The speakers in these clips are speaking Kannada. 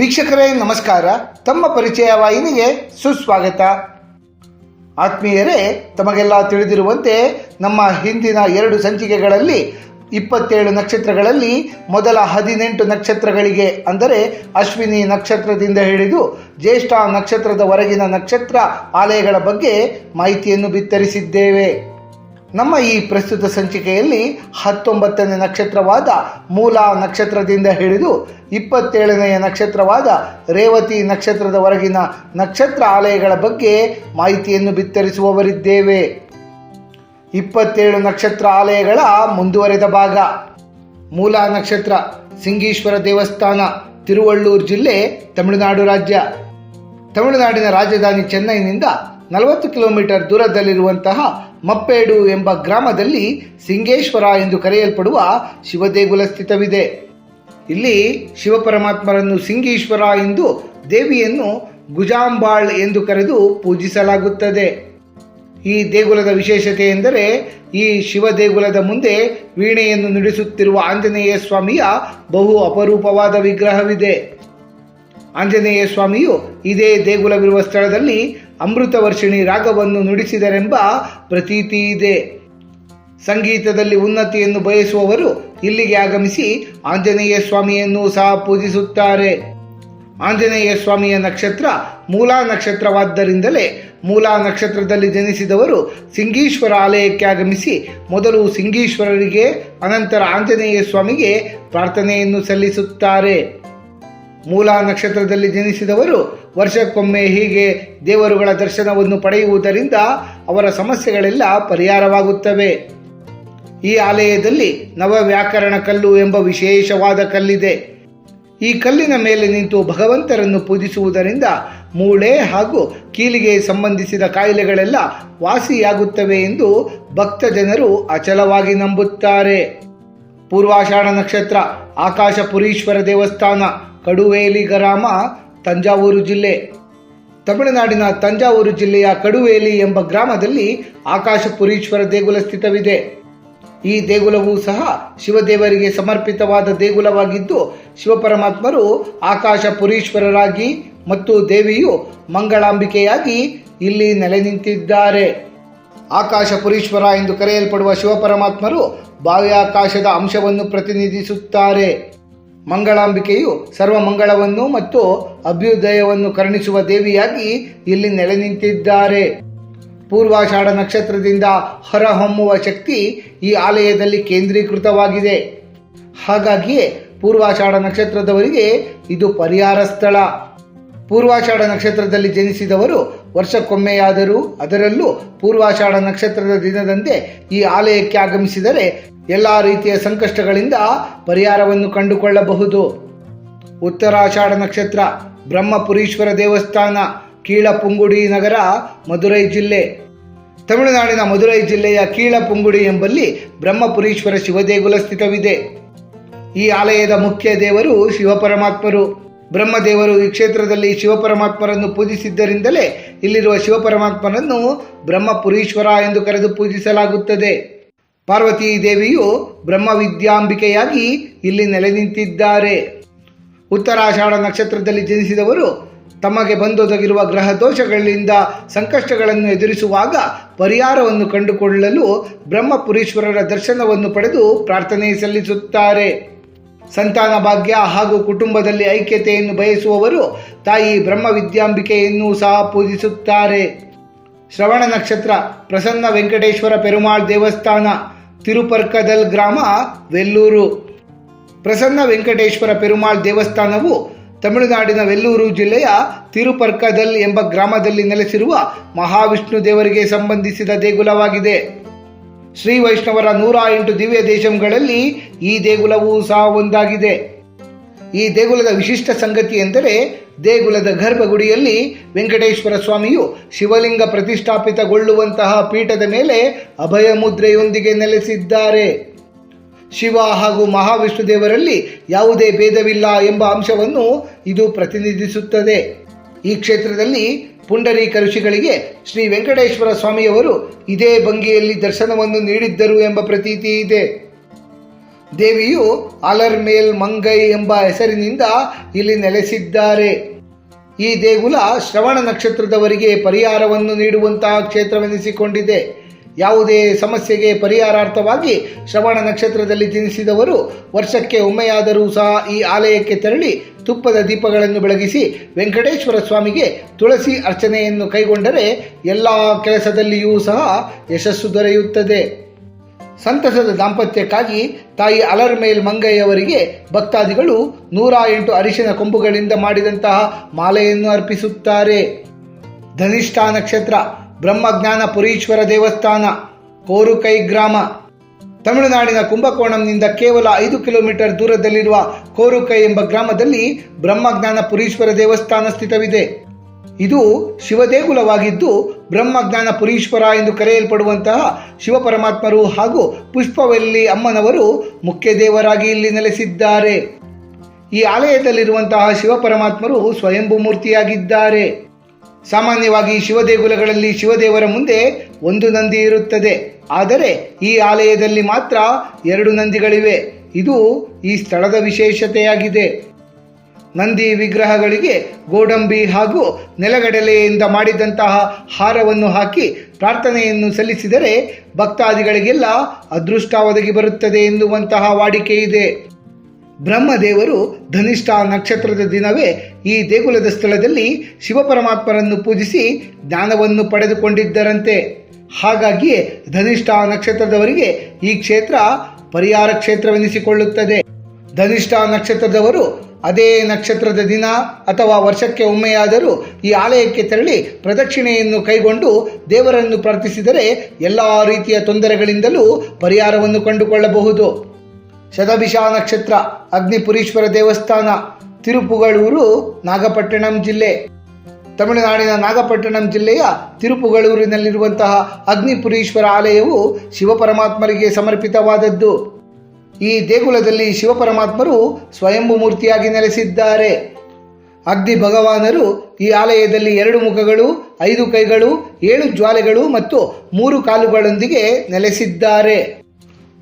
ವೀಕ್ಷಕರೇ, ನಮಸ್ಕಾರ. ತಮ್ಮ ಪರಿಚಯ ವಾಹಿನಿಗೆ ಸುಸ್ವಾಗತ. ಆತ್ಮೀಯರೇ, ತಮಗೆಲ್ಲ ತಿಳಿದಿರುವಂತೆ ನಮ್ಮ ಹಿಂದಿನ ಎರಡು ಸಂಚಿಕೆಗಳಲ್ಲಿ ಇಪ್ಪತ್ತೇಳು ನಕ್ಷತ್ರಗಳಲ್ಲಿ ಮೊದಲ ಹದಿನೆಂಟು ನಕ್ಷತ್ರಗಳಿಗೆ ಅಂದರೆ ಅಶ್ವಿನಿ ನಕ್ಷತ್ರದಿಂದ ಹಿಡಿದು ಜ್ಯೇಷ್ಠ ನಕ್ಷತ್ರದವರೆಗಿನ ನಕ್ಷತ್ರ ಆಲಯಗಳ ಬಗ್ಗೆ ಮಾಹಿತಿಯನ್ನು ಬಿತ್ತರಿಸಿದ್ದೇವೆ. ನಮ್ಮ ಈ ಪ್ರಸ್ತುತ ಸಂಚಿಕೆಯಲ್ಲಿ ಹತ್ತೊಂಬತ್ತನೇ ನಕ್ಷತ್ರವಾದ ಮೂಲ ನಕ್ಷತ್ರದಿಂದ ಹಿಡಿದು ಇಪ್ಪತ್ತೇಳನೆಯ ನಕ್ಷತ್ರವಾದ ರೇವತಿ ನಕ್ಷತ್ರದವರೆಗಿನ ನಕ್ಷತ್ರ ಆಲಯಗಳ ಬಗ್ಗೆ ಮಾಹಿತಿಯನ್ನು ಬಿತ್ತರಿಸುವವರಿದ್ದೇವೆ. ಇಪ್ಪತ್ತೇಳು ನಕ್ಷತ್ರ ಆಲಯಗಳ ಮುಂದುವರೆದ ಭಾಗ. ಮೂಲ ನಕ್ಷತ್ರ, ಸಿಂಗೀಶ್ವರ ದೇವಸ್ಥಾನ, ತಿರುವಳ್ಳೂರು ಜಿಲ್ಲೆ, ತಮಿಳುನಾಡು ರಾಜ್ಯ. ತಮಿಳುನಾಡಿನ ರಾಜಧಾನಿ ಚೆನ್ನೈನಿಂದ ನಲವತ್ತು ಕಿಲೋಮೀಟರ್ ದೂರದಲ್ಲಿರುವಂತಹ ಮಪ್ಪೇಡು ಎಂಬ ಗ್ರಾಮದಲ್ಲಿ ಸಿಂಗೇಶ್ವರ ಎಂದು ಕರೆಯಲ್ಪಡುವ ಶಿವದೇಗುಲ ಸ್ಥಿತವಿದೆ. ಇಲ್ಲಿ ಶಿವಪರಮಾತ್ಮರನ್ನು ಸಿಂಗೀಶ್ವರ ಎಂದು ದೇವಿಯನ್ನು ಗುಜಾಂಬಾಳ್ ಎಂದು ಕರೆದು ಪೂಜಿಸಲಾಗುತ್ತದೆ. ಈ ದೇಗುಲದ ವಿಶೇಷತೆ ಎಂದರೆ ಈ ಶಿವ ದೇಗುಲದ ಮುಂದೆ ವೀಣೆಯನ್ನು ನುಡಿಸುತ್ತಿರುವ ಆಂಜನೇಯ ಸ್ವಾಮಿಯ ಬಹು ಅಪರೂಪವಾದ ವಿಗ್ರಹವಿದೆ. ಆಂಜನೇಯ ಸ್ವಾಮಿಯು ಇದೇ ದೇಗುಲವಿರುವ ಸ್ಥಳದಲ್ಲಿ ಅಮೃತ ವರ್ಷಿಣಿ ರಾಗವನ್ನು ನುಡಿಸಿದರೆಂಬ ಪ್ರತೀತಿ ಇದೆ. ಸಂಗೀತದಲ್ಲಿ ಉನ್ನತಿಯನ್ನು ಬಯಸುವವರು ಇಲ್ಲಿಗೆ ಆಗಮಿಸಿ ಆಂಜನೇಯ ಸ್ವಾಮಿಯನ್ನು ಸಹ ಪೂಜಿಸುತ್ತಾರೆ. ಆಂಜನೇಯ ಸ್ವಾಮಿಯ ನಕ್ಷತ್ರ ಮೂಲಾ ನಕ್ಷತ್ರವಾದ್ದರಿಂದಲೇ ಮೂಲಾ ನಕ್ಷತ್ರದಲ್ಲಿ ಜನಿಸಿದವರು ಸಿಂಗೀಶ್ವರ ಆಲಯಕ್ಕೆ ಆಗಮಿಸಿ ಮೊದಲು ಸಿಂಗೀಶ್ವರರಿಗೆ, ಅನಂತರ ಆಂಜನೇಯ ಸ್ವಾಮಿಗೆ ಪ್ರಾರ್ಥನೆಯನ್ನು ಸಲ್ಲಿಸುತ್ತಾರೆ. ಮೂಲ ನಕ್ಷತ್ರದಲ್ಲಿ ಜನಿಸಿದವರು ವರ್ಷಕ್ಕೊಮ್ಮೆ ಹೀಗೆ ದೇವರುಗಳ ದರ್ಶನವನ್ನು ಪಡೆಯುವುದರಿಂದ ಅವರ ಸಮಸ್ಯೆಗಳೆಲ್ಲ ಪರಿಹಾರವಾಗುತ್ತವೆ. ಈ ಆಲಯದಲ್ಲಿ ನವ ವ್ಯಾಕರಣ ಕಲ್ಲು ಎಂಬ ವಿಶೇಷವಾದ ಕಲ್ಲಿದೆ. ಈ ಕಲ್ಲಿನ ಮೇಲೆ ನಿಂತು ಭಗವಂತರನ್ನು ಪೂಜಿಸುವುದರಿಂದ ಮೂಳೆ ಹಾಗೂ ಕೀಲಿಗೆ ಸಂಬಂಧಿಸಿದ ಕಾಯಿಲೆಗಳೆಲ್ಲ ವಾಸಿಯಾಗುತ್ತವೆ ಎಂದು ಭಕ್ತ ಜನರು ಅಚಲವಾಗಿ ನಂಬುತ್ತಾರೆ. ಪೂರ್ವಾಷಾಢ ನಕ್ಷತ್ರ ಆಕಾಶ ಪುರೀಶ್ವರ ದೇವಸ್ಥಾನ ಕಡುವೇಲಿ ಗ್ರಾಮ, ತಂಜಾವೂರು ಜಿಲ್ಲೆ. ತಮಿಳುನಾಡಿನ ತಂಜಾವೂರು ಜಿಲ್ಲೆಯ ಕಡುವೇಲಿ ಎಂಬ ಗ್ರಾಮದಲ್ಲಿ ಆಕಾಶಪುರೀಶ್ವರ ದೇಗುಲ ಸ್ಥಿತವಿದೆ. ಈ ದೇಗುಲವು ಸಹ ಶಿವದೇವರಿಗೆ ಸಮರ್ಪಿತವಾದ ದೇಗುಲವಾಗಿದ್ದು, ಶಿವಪರಮಾತ್ಮರು ಆಕಾಶಪುರೀಶ್ವರರಾಗಿ ಮತ್ತು ದೇವಿಯು ಮಂಗಳಾಂಬಿಕೆಯಾಗಿ ಇಲ್ಲಿ ನೆಲೆ ನಿಂತಿದ್ದಾರೆ. ಆಕಾಶಪುರೀಶ್ವರ ಎಂದು ಕರೆಯಲ್ಪಡುವ ಶಿವಪರಮಾತ್ಮರು ಬಾಹ್ಯಾಕಾಶದ ಅಂಶವನ್ನು ಪ್ರತಿನಿಧಿಸುತ್ತಾರೆ. ಮಂಗಳಾಂಬಿಕೆಯು ಸರ್ವ ಮಂಗಳವನ್ನು ಮತ್ತು ಅಭ್ಯುದಯವನ್ನು ಕರುಣಿಸುವ ದೇವಿಯಾಗಿ ಇಲ್ಲಿ ನೆಲೆ ನಿಂತಿದ್ದಾರೆ ಪೂರ್ವಾಷಾಢ ನಕ್ಷತ್ರದಿಂದ ಹೊರಹೊಮ್ಮುವ ಶಕ್ತಿ ಈ ಆಲಯದಲ್ಲಿ ಕೇಂದ್ರೀಕೃತವಾಗಿದೆ. ಹಾಗಾಗಿಯೇ ಪೂರ್ವಾಷಾಢ ನಕ್ಷತ್ರದವರಿಗೆ ಇದು ಪರಿಹಾರ ಸ್ಥಳ. ಪೂರ್ವಾಷಾಢ ನಕ್ಷತ್ರದಲ್ಲಿ ಜನಿಸಿದವರು ವರ್ಷಕ್ಕೊಮ್ಮೆಯಾದರೂ ಅದರಲ್ಲೂ ಪೂರ್ವಾಷಾಢ ನಕ್ಷತ್ರದ ದಿನದಂತೆ ಈ ಆಲಯಕ್ಕೆ ಆಗಮಿಸಿದರೆ ಎಲ್ಲ ರೀತಿಯ ಸಂಕಷ್ಟಗಳಿಂದ ಪರಿಹಾರವನ್ನು ಕಂಡುಕೊಳ್ಳಬಹುದು. ಉತ್ತರಾಷಾಢ ನಕ್ಷತ್ರ, ಬ್ರಹ್ಮಪುರೀಶ್ವರ ದೇವಸ್ಥಾನ, ಕೀಳಪುಂಗುಡಿ ನಗರ, ಮಧುರೈ ಜಿಲ್ಲೆ. ತಮಿಳುನಾಡಿನ ಮಧುರೈ ಜಿಲ್ಲೆಯ ಕೀಳಪುಂಗುಡಿ ಎಂಬಲ್ಲಿ ಬ್ರಹ್ಮಪುರೀಶ್ವರ ಶಿವದೇಗುಲ ಸ್ಥಿತವಿದೆ. ಈ ಆಲಯದ ಮುಖ್ಯ ದೇವರು ಶಿವಪರಮಾತ್ಮರು. ಬ್ರಹ್ಮದೇವರು ಈ ಕ್ಷೇತ್ರದಲ್ಲಿ ಶಿವಪರಮಾತ್ಮರನ್ನು ಪೂಜಿಸಿದ್ದರಿಂದಲೇ ಇಲ್ಲಿರುವ ಶಿವಪರಮಾತ್ಮನನ್ನು ಬ್ರಹ್ಮಪುರೀಶ್ವರ ಎಂದು ಕರೆದು ಪೂಜಿಸಲಾಗುತ್ತದೆ. ಪಾರ್ವತೀ ದೇವಿಯು ಬ್ರಹ್ಮ ವಿದ್ಯಾಂಬಿಕೆಯಾಗಿ ಇಲ್ಲಿ ನೆಲೆ ನಿಂತಿದ್ದಾರೆ ಉತ್ತರಾಷಾಢ ನಕ್ಷತ್ರದಲ್ಲಿ ಜನಿಸಿದವರು ತಮಗೆ ಬಂದೊದಗಿರುವ ಗ್ರಹ ದೋಷಗಳಿಂದ ಸಂಕಷ್ಟಗಳನ್ನು ಎದುರಿಸುವಾಗ ಪರಿಹಾರವನ್ನು ಕಂಡುಕೊಳ್ಳಲು ಬ್ರಹ್ಮಪುರೀಶ್ವರರ ದರ್ಶನವನ್ನು ಪಡೆದು ಪ್ರಾರ್ಥನೆ ಸಲ್ಲಿಸುತ್ತಾರೆ. ಸಂತಾನ ಭಾಗ್ಯ ಹಾಗೂ ಕುಟುಂಬದಲ್ಲಿ ಐಕ್ಯತೆಯನ್ನು ಬಯಸುವವರು ತಾಯಿ ಬ್ರಹ್ಮ ವಿದ್ಯಾಂಬಿಕೆಯನ್ನು ಸಹ ಪೂಜಿಸುತ್ತಾರೆ. ಶ್ರವಣ ನಕ್ಷತ್ರ, ಪ್ರಸನ್ನ ವೆಂಕಟೇಶ್ವರ ಪೆರುಮಾಳ್ ದೇವಸ್ಥಾನ, ತಿರುಪರ್ಕದಲ್ ಗ್ರಾಮ, ವೆಲ್ಲೂರು. ಪ್ರಸನ್ನ ವೆಂಕಟೇಶ್ವರ ಪೆರುಮಾಳ್ ದೇವಸ್ಥಾನವು ತಮಿಳುನಾಡಿನ ವೆಲ್ಲೂರು ಜಿಲ್ಲೆಯ ತಿರುಪರ್ಕದಲ್ ಎಂಬ ಗ್ರಾಮದಲ್ಲಿ ನೆಲೆಸಿರುವ ಮಹಾವಿಷ್ಣು ದೇವರಿಗೆ ಸಂಬಂಧಿಸಿದ ದೇಗುಲವಾಗಿದೆ. ಶ್ರೀ ವೈಷ್ಣವರ ನೂರ ಎಂಟು ದಿವ್ಯ ದೇಶಗಳಲ್ಲಿ ಈ ದೇಗುಲವೂ ಸಹ ಒಂದಾಗಿದೆ. ಈ ದೇಗುಲದ ವಿಶಿಷ್ಟ ಸಂಗತಿ ಎಂದರೆ ದೇಗುಲದ ಗರ್ಭಗುಡಿಯಲ್ಲಿ ವೆಂಕಟೇಶ್ವರ ಸ್ವಾಮಿಯು ಶಿವಲಿಂಗ ಪ್ರತಿಷ್ಠಾಪಿತಗೊಳ್ಳುವಂತಹ ಪೀಠದ ಮೇಲೆ ಅಭಯ ಮುದ್ರೆಯೊಂದಿಗೆ ನೆಲೆಸಿದ್ದಾರೆ. ಶಿವ ಹಾಗೂ ಮಹಾವಿಷ್ಣು ದೇವರಲ್ಲಿ ಯಾವುದೇ ಭೇದವಿಲ್ಲ ಎಂಬ ಅಂಶವನ್ನು ಇದು ಪ್ರತಿನಿಧಿಸುತ್ತದೆ. ಈ ಕ್ಷೇತ್ರದಲ್ಲಿ ಪುಂಡರೀಕ ಋಷಿಗಳಿಗೆ ಶ್ರೀ ವೆಂಕಟೇಶ್ವರ ಸ್ವಾಮಿಯವರು ಇದೇ ಭಂಗಿಯಲ್ಲಿ ದರ್ಶನವನ್ನು ನೀಡಿದ್ದರು ಎಂಬ ಪ್ರತೀತಿ ಇದೆ. ದೇವಿಯು ಅಲರ್ಮೇಲ್ ಮಂಗೈ ಎಂಬ ಹೆಸರಿನಿಂದ ಇಲ್ಲಿ ನೆಲೆಸಿದ್ದಾರೆ. ಈ ದೇಗುಲ ಶ್ರವಣ ನಕ್ಷತ್ರದವರಿಗೆ ಪರಿಹಾರವನ್ನು ನೀಡುವಂತಹ ಕ್ಷೇತ್ರವೆನಿಸಿಕೊಂಡಿದೆ. ಯಾವುದೇ ಸಮಸ್ಯೆಗೆ ಪರಿಹಾರಾರ್ಥವಾಗಿ ಶ್ರವಣ ನಕ್ಷತ್ರದಲ್ಲಿ ಜನಿಸಿದವರು ವರ್ಷಕ್ಕೆ ಒಮ್ಮೆಯಾದರೂ ಸಹ ಈ ಆಲಯಕ್ಕೆ ತೆರಳಿ ತುಪ್ಪದ ದೀಪಗಳನ್ನು ಬೆಳಗಿಸಿ ವೆಂಕಟೇಶ್ವರ ಸ್ವಾಮಿಗೆ ತುಳಸಿ ಅರ್ಚನೆಯನ್ನು ಕೈಗೊಂಡರೆ ಎಲ್ಲ ಕೆಲಸದಲ್ಲಿಯೂ ಸಹ ಯಶಸ್ಸು ದೊರೆಯುತ್ತದೆ. ಸಂತಸದ ದಾಂಪತ್ಯಕ್ಕಾಗಿ ತಾಯಿ ಅಲರ್ಮೇಲ್ ಮಂಗಯ್ಯವರಿಗೆ ಭಕ್ತಾದಿಗಳು ನೂರ ಎಂಟು ಅರಿಶಿನ ಕೊಂಬುಗಳಿಂದ ಮಾಡಿದಂತಹ ಮಾಲೆಯನ್ನು ಅರ್ಪಿಸುತ್ತಾರೆ. ಧನಿಷ್ಠಾ ನಕ್ಷತ್ರ ಬ್ರಹ್ಮಜ್ಞಾನ ಪುರೀಶ್ವರ ದೇವಸ್ಥಾನ, ಕೋರುಕೈ ಗ್ರಾಮ. ತಮಿಳುನಾಡಿನ ಕುಂಭಕೋಣಂನಿಂದ ಕೇವಲ ಐದು ಕಿಲೋಮೀಟರ್ ದೂರದಲ್ಲಿರುವ ಕೋರುಕೈ ಎಂಬ ಗ್ರಾಮದಲ್ಲಿ ಬ್ರಹ್ಮಜ್ಞಾನ ಪುರೀಶ್ವರ ದೇವಸ್ಥಾನ ಸ್ಥಿತವಿದೆ. ಇದು ಶಿವದೇಗುಲವಾಗಿದ್ದು ಬ್ರಹ್ಮಜ್ಞಾನ ಪುರೀಶ್ವರ ಎಂದು ಕರೆಯಲ್ಪಡುವಂತಹ ಶಿವಪರಮಾತ್ಮರು ಹಾಗೂ ಪುಷ್ಪವಲ್ಲಿ ಅಮ್ಮನವರು ಮುಖ್ಯ ದೇವರಾಗಿ ಇಲ್ಲಿ ನೆಲೆಸಿದ್ದಾರೆ. ಈ ಆಲಯದಲ್ಲಿರುವಂತಹ ಶಿವಪರಮಾತ್ಮರು ಸ್ವಯಂಭೂ ಮೂರ್ತಿಯಾಗಿದ್ದಾರೆ ಸಾಮಾನ್ಯವಾಗಿ ಶಿವದೇಗುಲಗಳಲ್ಲಿ ಶಿವದೇವರ ಮುಂದೆ ಒಂದು ನಂದಿ ಇರುತ್ತದೆ. ಆದರೆ ಈ ಆಲಯದಲ್ಲಿ ಮಾತ್ರ ಎರಡು ನಂದಿಗಳಿವೆ. ಇದು ಈ ಸ್ಥಳದ ವಿಶೇಷತೆಯಾಗಿದೆ. ನಂದಿ ವಿಗ್ರಹಗಳಿಗೆ ಗೋಡಂಬಿ ಹಾಗೂ ನೆಲಗಡಲೆಯಿಂದ ಮಾಡಿದಂತಹ ಹಾರವನ್ನು ಹಾಕಿ ಪ್ರಾರ್ಥನೆಯನ್ನು ಸಲ್ಲಿಸಿದರೆ ಭಕ್ತಾದಿಗಳಿಗೆಲ್ಲ ಅದೃಷ್ಟ ಒದಗಿ ಬರುತ್ತದೆ ಎನ್ನುವಂತಹ ವಾಡಿಕೆ ಇದೆ. ಬ್ರಹ್ಮದೇವರು ಧನಿಷ್ಠ ನಕ್ಷತ್ರದ ದಿನವೇ ಈ ದೇಗುಲದ ಸ್ಥಳದಲ್ಲಿ ಶಿವಪರಮಾತ್ಮರನ್ನು ಪೂಜಿಸಿ ಜ್ಞಾನವನ್ನು ಪಡೆದುಕೊಂಡಿದ್ದರಂತೆ. ಹಾಗಾಗಿಯೇ ಧನಿಷ್ಠ ನಕ್ಷತ್ರದವರಿಗೆ ಈ ಕ್ಷೇತ್ರ ಪರಿಹಾರ ಕ್ಷೇತ್ರವೆನಿಸಿಕೊಳ್ಳುತ್ತದೆ. ಧನಿಷ್ಠ ನಕ್ಷತ್ರದವರು ಅದೇ ನಕ್ಷತ್ರದ ದಿನ ಅಥವಾ ವರ್ಷಕ್ಕೆ ಒಮ್ಮೆಯಾದರೂ ಈ ಆಲಯಕ್ಕೆ ತೆರಳಿ ಪ್ರದಕ್ಷಿಣೆಯನ್ನು ಕೈಗೊಂಡು ದೇವರನ್ನು ಪ್ರಾರ್ಥಿಸಿದರೆ ಎಲ್ಲ ರೀತಿಯ ತೊಂದರೆಗಳಿಂದಲೂ ಪರಿಹಾರವನ್ನು ಕಂಡುಕೊಳ್ಳಬಹುದು. ಶತಭಿಷ ನಕ್ಷತ್ರ, ಅಗ್ನಿಪುರೀಶ್ವರ ದೇವಸ್ಥಾನ, ತಿರುಪುಗಳೂರು, ನಾಗಪಟ್ಟಣಂ ಜಿಲ್ಲೆ. ತಮಿಳುನಾಡಿನ ನಾಗಪಟ್ಟಣಂ ಜಿಲ್ಲೆಯ ತಿರುಪುಗಳೂರಿನಲ್ಲಿರುವಂತಹ ಅಗ್ನಿಪುರೀಶ್ವರ ಆಲಯವು ಶಿವಪರಮಾತ್ಮರಿಗೆ ಸಮರ್ಪಿತವಾದದ್ದು. ಈ ದೇಗುಲದಲ್ಲಿ ಶಿವಪರಮಾತ್ಮರು ಸ್ವಯಂಭು ಮೂರ್ತಿಯಾಗಿ ನೆಲೆಸಿದ್ದಾರೆ. ಅಗ್ನಿ ಭಗವಾನರು ಈ ಆಲಯದಲ್ಲಿ ಎರಡು ಮುಖಗಳು, ಐದು ಕೈಗಳು, ಏಳು ಜ್ವಾಲೆಗಳು ಮತ್ತು ಮೂರು ಕಾಲುಗಳೊಂದಿಗೆ ನೆಲೆಸಿದ್ದಾರೆ.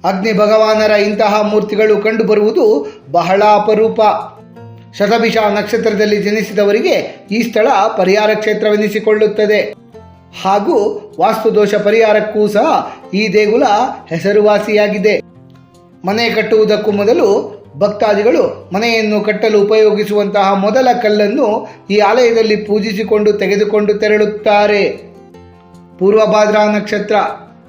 ಅಗ್ನಿ ಭಗವಾನರ ಇಂತಹ ಮೂರ್ತಿಗಳು ಕಂಡುಬರುವುದು ಬಹಳ ಅಪರೂಪ. ಶತಭಿಷ ನಕ್ಷತ್ರದಲ್ಲಿ ಜನಿಸಿದವರಿಗೆ ಈ ಸ್ಥಳ ಪರಿಹಾರ ಕ್ಷೇತ್ರವೆನಿಸಿಕೊಳ್ಳುತ್ತದೆ. ಹಾಗೂ ವಾಸ್ತುದೋಷ ಪರಿಹಾರಕ್ಕೂ ಸಹ ಈ ದೇಗುಲ ಹೆಸರುವಾಸಿಯಾಗಿದೆ. ಮನೆ ಕಟ್ಟುವುದಕ್ಕೂ ಮೊದಲು ಭಕ್ತಾದಿಗಳು ಮನೆಯನ್ನು ಕಟ್ಟಲು ಉಪಯೋಗಿಸುವಂತಹ ಮೊದಲ ಕಲ್ಲನ್ನು ಈ ಆಲಯದಲ್ಲಿ ಪೂಜಿಸಿಕೊಂಡು ತೆಗೆದುಕೊಂಡು ತೆರಳುತ್ತಾರೆ. ಪೂರ್ವಭಾದ್ರಾ ನಕ್ಷತ್ರ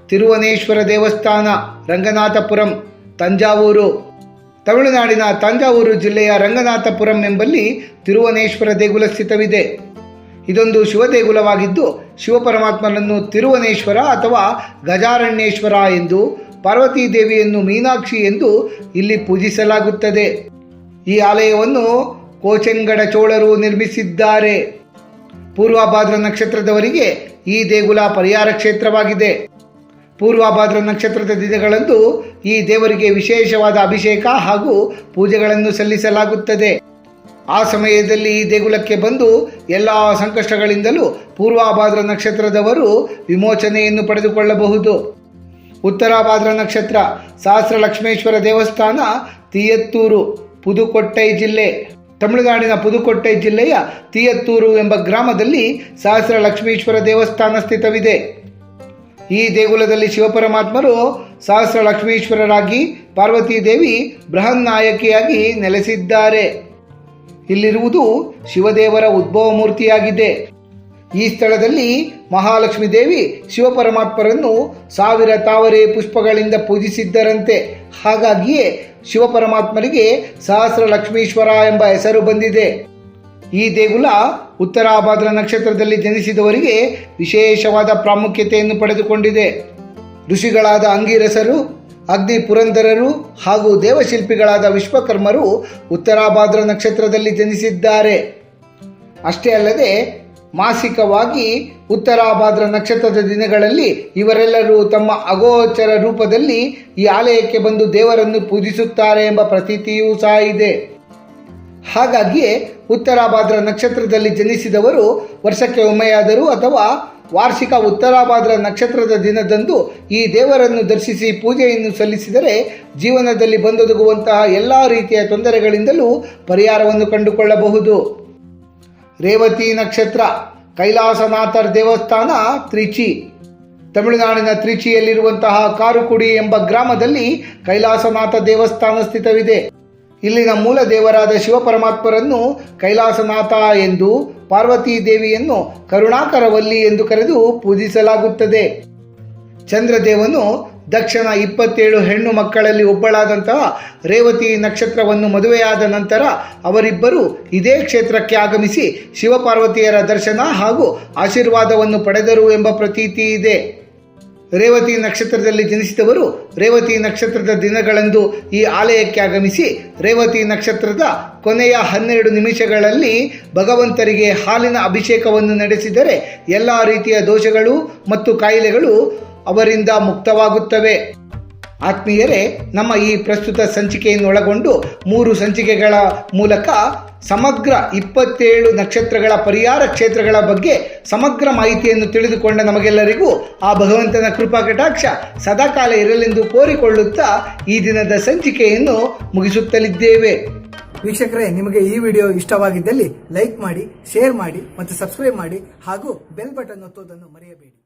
ತಿರುವನೇಶ್ವರ ದೇವಸ್ಥಾನ, ರಂಗನಾಥಪುರಂ, ತಂಜಾವೂರು. ತಮಿಳುನಾಡಿನ ತಂಜಾವೂರು ಜಿಲ್ಲೆಯ ರಂಗನಾಥಪುರಂ ಎಂಬಲ್ಲಿ ತಿರುವನೇಶ್ವರ ದೇಗುಲ ಸ್ಥಿತವಿದೆ. ಇದೊಂದು ಶಿವದೇಗುಲವಾಗಿದ್ದು ಶಿವಪರಮಾತ್ಮನನ್ನು ತಿರುವನೇಶ್ವರ ಅಥವಾ ಗಜಾರಣ್ಯೇಶ್ವರ ಎಂದು, ಪಾರ್ವತೀ ದೇವಿಯನ್ನು ಮೀನಾಕ್ಷಿ ಎಂದು ಇಲ್ಲಿ ಪೂಜಿಸಲಾಗುತ್ತದೆ. ಈ ಆಲಯವನ್ನು ಕೋಚೆಂಗಡ ಚೋಳರು ನಿರ್ಮಿಸಿದ್ದಾರೆ. ಪೂರ್ವಭಾದ್ರ ನಕ್ಷತ್ರದವರಿಗೆ ಈ ದೇಗುಲ ಪರಿಹಾರ ಕ್ಷೇತ್ರವಾಗಿದೆ. ಪೂರ್ವಭಾದ್ರ ನಕ್ಷತ್ರದ ದಿನಗಳಂದು ಈ ದೇವರಿಗೆ ವಿಶೇಷವಾದ ಅಭಿಷೇಕ ಹಾಗೂ ಪೂಜೆಗಳನ್ನು ಸಲ್ಲಿಸಲಾಗುತ್ತದೆ. ಆ ಸಮಯದಲ್ಲಿ ಈ ದೇಗುಲಕ್ಕೆ ಬಂದು ಎಲ್ಲ ಸಂಕಷ್ಟಗಳಿಂದಲೂ ಪೂರ್ವಭಾದ್ರ ನಕ್ಷತ್ರದವರು ವಿಮೋಚನೆಯನ್ನು ಪಡೆದುಕೊಳ್ಳಬಹುದು. ಉತ್ತರಾಭಾದ್ರ ನಕ್ಷತ್ರ ಸಹಸ್ರ ಲಕ್ಷ್ಮೇಶ್ವರ ದೇವಸ್ಥಾನ ತೀಯತ್ತೂರು, ಪುದುಕೊಟ್ಟೈ ಜಿಲ್ಲೆ. ತಮಿಳುನಾಡಿನ ಪುದುಕೊಟ್ಟೈ ಜಿಲ್ಲೆಯ ತೀಯತ್ತೂರು ಎಂಬ ಗ್ರಾಮದಲ್ಲಿ ಸಹಸ್ರ ಲಕ್ಷ್ಮೀಶ್ವರ ದೇವಸ್ಥಾನ ಸ್ಥಿತವಿದೆ. ಈ ದೇಗುಲದಲ್ಲಿ ಶಿವಪರಮಾತ್ಮರು ಸಹಸ್ರ ಲಕ್ಷ್ಮೀಶ್ವರರಾಗಿ ಪಾರ್ವತೀ ದೇವಿ ಬೃಹನ್ನಾಯಕಿಯಾಗಿ ನೆಲೆಸಿದ್ದಾರೆ. ಇಲ್ಲಿರುವುದು ಶಿವದೇವರ ಉದ್ಭವ ಮೂರ್ತಿಯಾಗಿದೆ. ಈ ಸ್ಥಳದಲ್ಲಿ ಮಹಾಲಕ್ಷ್ಮಿ ದೇವಿ ಶಿವಪರಮಾತ್ಮರನ್ನು ಸಾವಿರ ತಾವರೆ ಪುಷ್ಪಗಳಿಂದ ಪೂಜಿಸಿದ್ದರಂತೆ. ಹಾಗಾಗಿಯೇ ಶಿವಪರಮಾತ್ಮರಿಗೆ ಸಹಸ್ರ ಲಕ್ಷ್ಮೀಶ್ವರ ಎಂಬ ಹೆಸರು ಬಂದಿದೆ. ಈ ದೇಗುಲ ಉತ್ತರಾಭಾದ್ರ ನಕ್ಷತ್ರದಲ್ಲಿ ಜನಿಸಿದವರಿಗೆ ವಿಶೇಷವಾದ ಪ್ರಾಮುಖ್ಯತೆಯನ್ನು ಪಡೆದುಕೊಂಡಿದೆ. ಋಷಿಗಳಾದ ಅಂಗಿರಸರು, ಅಗ್ನಿ ಪುರಂದರರು ಹಾಗೂ ದೇವಶಿಲ್ಪಿಗಳಾದ ವಿಶ್ವಕರ್ಮರು ಉತ್ತರಾಭಾದ್ರ ನಕ್ಷತ್ರದಲ್ಲಿ ಜನಿಸಿದ್ದಾರೆ. ಅಷ್ಟೇ ಅಲ್ಲದೆ, ಮಾಸಿಕವಾಗಿ ಉತ್ತರಾಭಾದ್ರ ನಕ್ಷತ್ರದ ದಿನಗಳಲ್ಲಿ ಇವರೆಲ್ಲರೂ ತಮ್ಮ ಅಗೋಚರ ರೂಪದಲ್ಲಿ ಈ ಆಲಯಕ್ಕೆ ಬಂದು ದೇವರನ್ನು ಪೂಜಿಸುತ್ತಾರೆ ಎಂಬ ಪ್ರತೀತಿಯೂ ಸಹ ಇದೆ. ಹಾಗಾಗಿಯೇ ಉತ್ತರಾಭಾದ್ರ ನಕ್ಷತ್ರದಲ್ಲಿ ಜನಿಸಿದವರು ವರ್ಷಕ್ಕೆ ಒಮ್ಮೆಯಾದರೂ ಅಥವಾ ವಾರ್ಷಿಕ ಉತ್ತರಾಭಾದ್ರ ನಕ್ಷತ್ರದ ದಿನದಂದು ಈ ದೇವರನ್ನು ದರ್ಶಿಸಿ ಪೂಜೆಯನ್ನು ಸಲ್ಲಿಸಿದರೆ ಜೀವನದಲ್ಲಿ ಬಂದೊದಗುವಂತಹ ಎಲ್ಲ ರೀತಿಯ ತೊಂದರೆಗಳಿಂದಲೂ ಪರಿಹಾರವನ್ನು ಕಂಡುಕೊಳ್ಳಬಹುದು. ರೇವತಿ ನಕ್ಷತ್ರ ಕೈಲಾಸನಾಥರ್ ದೇವಸ್ಥಾನ, ತ್ರಿಚಿ. ತಮಿಳುನಾಡಿನ ತ್ರಿಚಿಯಲ್ಲಿರುವಂತಹ ಕಾರುಕುಡಿ ಎಂಬ ಗ್ರಾಮದಲ್ಲಿ ಕೈಲಾಸನಾಥ ದೇವಸ್ಥಾನ ಸ್ಥಿತವಿದೆ. ಇಲ್ಲಿನ ಮೂಲ ದೇವರಾದ ಶಿವಪರಮಾತ್ಮರನ್ನು ಕೈಲಾಸನಾಥ ಎಂದು ಪಾರ್ವತೀ ದೇವಿಯನ್ನು ಕರುಣಾಕರವಲ್ಲಿ ಎಂದು ಕರೆದು ಪೂಜಿಸಲಾಗುತ್ತದೆ. ಚಂದ್ರದೇವನು ದಕ್ಷಿಣ ಇಪ್ಪತ್ತೇಳು ಹೆಣ್ಣು ಮಕ್ಕಳಲ್ಲಿ ಒಬ್ಬಳಾದಂತಹ ರೇವತಿ ನಕ್ಷತ್ರವನ್ನು ಮದುವೆಯಾದ ನಂತರ ಅವರಿಬ್ಬರು ಇದೇ ಕ್ಷೇತ್ರಕ್ಕೆ ಆಗಮಿಸಿ ಶಿವಪಾರ್ವತಿಯರ ದರ್ಶನ ಹಾಗೂ ಆಶೀರ್ವಾದವನ್ನು ಪಡೆದರು ಎಂಬ ಪ್ರತೀತಿ ಇದೆ. ರೇವತಿ ನಕ್ಷತ್ರದಲ್ಲಿ ಜನಿಸಿದವರು ರೇವತಿ ನಕ್ಷತ್ರದ ದಿನಗಳಂದು ಈ ಆಲಯಕ್ಕೆ ಆಗಮಿಸಿ ರೇವತಿ ನಕ್ಷತ್ರದ ಕೊನೆಯ ಹನ್ನೆರಡು ನಿಮಿಷಗಳಲ್ಲಿ ಭಗವಂತರಿಗೆ ಹಾಲಿನ ಅಭಿಷೇಕವನ್ನು ನಡೆಸಿದರೆ ಎಲ್ಲ ರೀತಿಯ ದೋಷಗಳು ಮತ್ತು ಕಾಯಿಲೆಗಳು ಅವರಿಂದ ಮುಕ್ತವಾಗುತ್ತವೆ. ಆತ್ಮೀಯರೇ, ನಮ್ಮ ಈ ಪ್ರಸ್ತುತ ಸಂಚಿಕೆಯನ್ನು ಒಳಗೊಂಡು ಮೂರು ಸಂಚಿಕೆಗಳ ಮೂಲಕ ಸಮಗ್ರ ಇಪ್ಪತ್ತೇಳು ನಕ್ಷತ್ರಗಳ ಪರಿಹಾರ ಕ್ಷೇತ್ರಗಳ ಬಗ್ಗೆ ಸಮಗ್ರ ಮಾಹಿತಿಯನ್ನು ತಿಳಿದುಕೊಂಡ ನಮಗೆಲ್ಲರಿಗೂ ಆ ಭಗವಂತನ ಕೃಪಾ ಕಟಾಕ್ಷ ಸದಾಕಾಲ ಇರಲೆಂದು ಕೋರಿಕೊಳ್ಳುತ್ತಾ ಈ ದಿನದ ಸಂಚಿಕೆಯನ್ನು ಮುಗಿಸುತ್ತಲಿದ್ದೇವೆ. ವೀಕ್ಷಕರೇ, ನಿಮಗೆ ಈ ವಿಡಿಯೋ ಇಷ್ಟವಾಗಿದ್ದಲ್ಲಿ ಲೈಕ್ ಮಾಡಿ, ಶೇರ್ ಮಾಡಿ ಮತ್ತು ಸಬ್ಸ್ಕ್ರೈಬ್ ಮಾಡಿ ಹಾಗೂ ಬೆಲ್ ಬಟನ್ ಒತ್ತುವುದನ್ನು ಮರೆಯಬೇಡಿ.